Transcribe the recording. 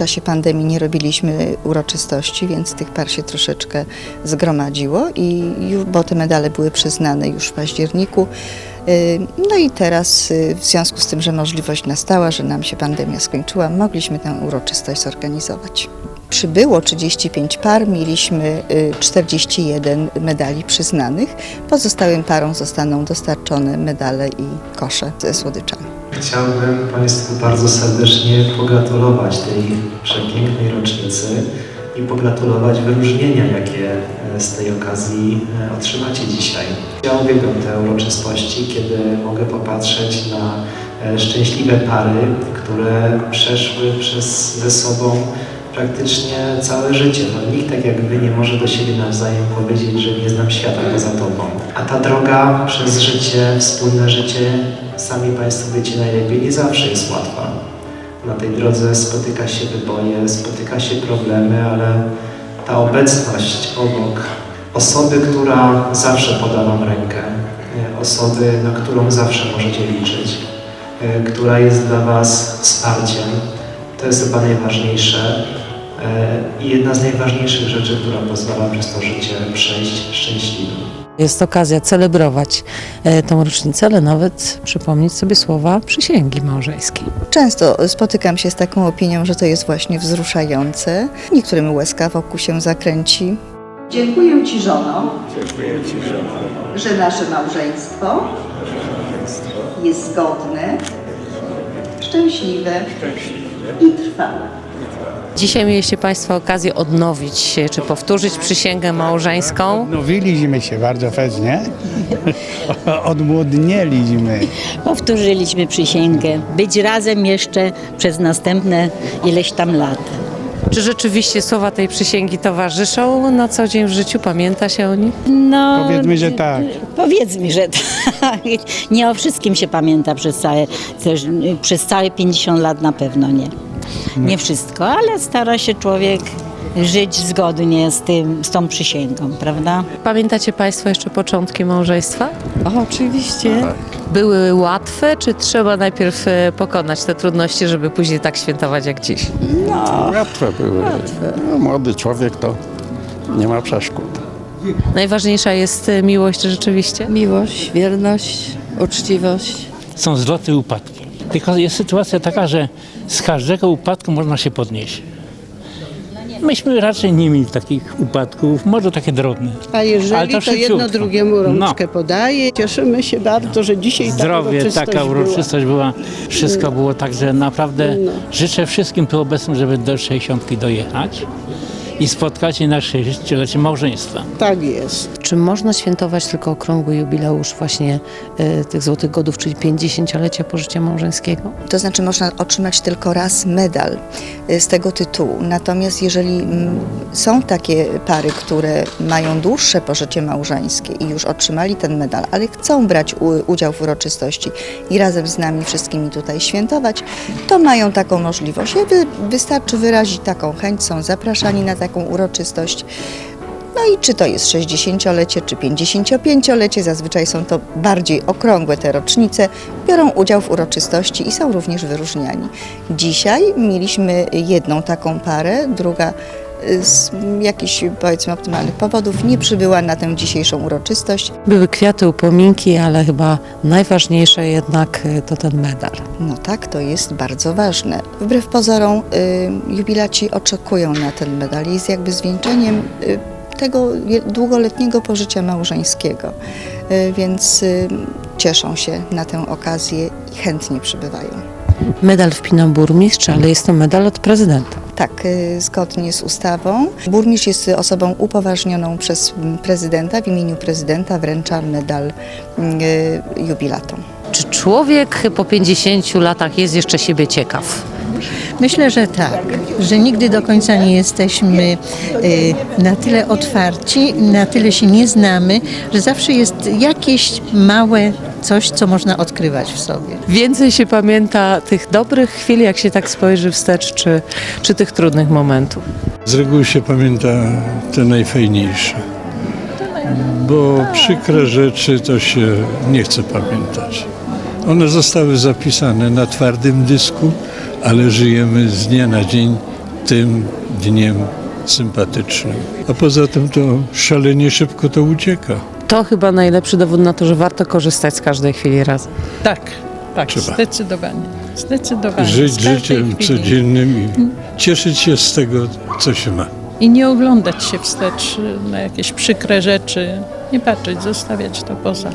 czasie pandemii nie robiliśmy uroczystości, więc tych par się troszeczkę zgromadziło, i już, bo te medale były przyznane już w październiku. Y, No i teraz y, w związku z tym, że możliwość nastała, że nam się pandemia skończyła, mogliśmy tę uroczystość zorganizować. Przybyło 35 par, mieliśmy y, 41 medali przyznanych. Pozostałym parom zostaną dostarczone medale i kosze ze słodyczami. Chciałbym Państwu bardzo serdecznie pogratulować tej przepięknej rocznicy i pogratulować wyróżnienia, jakie e, z tej okazji e, otrzymacie dzisiaj. Ja uwielbiam te uroczystości, kiedy mogę popatrzeć na e, szczęśliwe pary, które przeszły przez ze sobą praktycznie całe życie. No, nikt tak jak Wy nie może do siebie nawzajem powiedzieć, że nie znam świata poza Tobą. A ta droga przez życie, wspólne życie, sami Państwo wiecie najlepiej, nie zawsze jest łatwa. Na tej drodze spotyka się wyboje, spotyka się problemy, ale ta obecność obok osoby, która zawsze poda Wam rękę, e, osoby, na którą zawsze możecie liczyć, e, która jest dla Was wsparciem, to jest chyba najważniejsze i jedna z najważniejszych rzeczy, która pozwala przez to życie przejść szczęśliwie. Jest okazja celebrować e, tą rocznicę, ale nawet przypomnieć sobie słowa przysięgi małżeńskiej. Często spotykam się z taką opinią, że to jest właśnie wzruszające. Niektórym łezka wokół się zakręci. Dziękuję Ci, żono, że nasze małżeństwo jest zgodne, szczęśliwe i trwałe. Dzisiaj mieliście Państwo okazję odnowić się, czy powtórzyć przysięgę małżeńską. Odnowiliśmy się bardzo fajnie. Odmłodnieliśmy. Powtórzyliśmy przysięgę być razem jeszcze przez następne ileś tam lat. Czy rzeczywiście słowa tej przysięgi towarzyszą na co dzień w życiu? Pamięta się o nich? No, Powiedzmy, że tak. Powiedzmy, że tak. Nie o wszystkim się pamięta przez całe, też, przez całe 50 lat na pewno nie. Nie wszystko, ale stara się człowiek żyć zgodnie z, tym, z tą przysięgą, prawda? Pamiętacie Państwo jeszcze początki małżeństwa? O, oczywiście. Były łatwe, czy trzeba najpierw e, pokonać te trudności, żeby później tak świętować jak dziś? Łatwe były. No, młody człowiek to nie ma przeszkód. Najważniejsza jest e, miłość rzeczywiście? Miłość, wierność, uczciwość. są zloty i upadki. Tylko jest sytuacja taka, że z każdego upadku można się podnieść. Myśmy raczej nie mieli takich upadków, może takie drobne. A Ale jeżeli to to, jedno szybciutko. drugiemu rączkę No. podaje, cieszymy się bardzo, że dzisiaj Zdrowie, taka była. uroczystość była, wszystko było tak, że naprawdę No. życzę wszystkim tu obecnym, żeby do 60 dojechać i spotkać się na 60-lecie małżeństwa. Tak jest. Czy można świętować tylko okrągły jubileusz właśnie e, tych Złotych Godów, czyli 50-lecia pożycia małżeńskiego? To znaczy można otrzymać tylko raz medal y, z tego tytułu. Natomiast jeżeli mm, są takie pary, które mają dłuższe pożycie małżeńskie i już otrzymali ten medal, ale chcą brać u, udział w uroczystości i razem z nami wszystkimi tutaj świętować, to mają taką możliwość. Wy, wystarczy wyrazić taką chęć, są zapraszani na taką uroczystość. No i czy to jest 60-lecie, czy 55-lecie, zazwyczaj są to bardziej okrągłe te rocznice, biorą udział w uroczystości i są również wyróżniani. Dzisiaj mieliśmy jedną taką parę, druga y, z jakichś powiedzmy optymalnych powodów nie przybyła na tę dzisiejszą uroczystość. Były kwiaty, upominki, ale chyba najważniejsze jednak e, to ten medal. No tak, to jest bardzo ważne. Wbrew pozorom y, jubilaci oczekują na ten medal. Jest jakby zwieńczeniem y, tego długoletniego pożycia małżeńskiego, y, więc y, cieszą się na tę okazję i chętnie przybywają. Medal wpina burmistrz, ale jest to medal od prezydenta. Tak, y, zgodnie z ustawą. Burmistrz jest osobą upoważnioną przez mm, prezydenta. W imieniu prezydenta wręcza medal y, jubilatom. Czy człowiek po 50 latach jest jeszcze siebie ciekaw? Myślę, że tak, że nigdy do końca nie jesteśmy y, na tyle otwarci, na tyle się nie znamy, że zawsze jest jakieś małe coś, co można odkrywać w sobie. Więcej się pamięta tych dobrych chwil, jak się tak spojrzy wstecz, czy, czy tych trudnych momentów? Z reguły się pamięta te najfajniejsze. Bo przykre rzeczy to się nie chce pamiętać. One zostały zapisane na twardym dysku, ale żyjemy z dnia na dzień tym dniem sympatycznym. A poza tym to szalenie szybko to ucieka. To chyba najlepszy dowód na to, że warto korzystać z każdej chwili razem. Tak, tak, Trzeba. zdecydowanie. Zdecydowanie. Żyć życiem chwili. codziennym i cieszyć się z tego, co się ma. I nie oglądać się wstecz na jakieś przykre rzeczy, nie patrzeć, zostawiać to poza.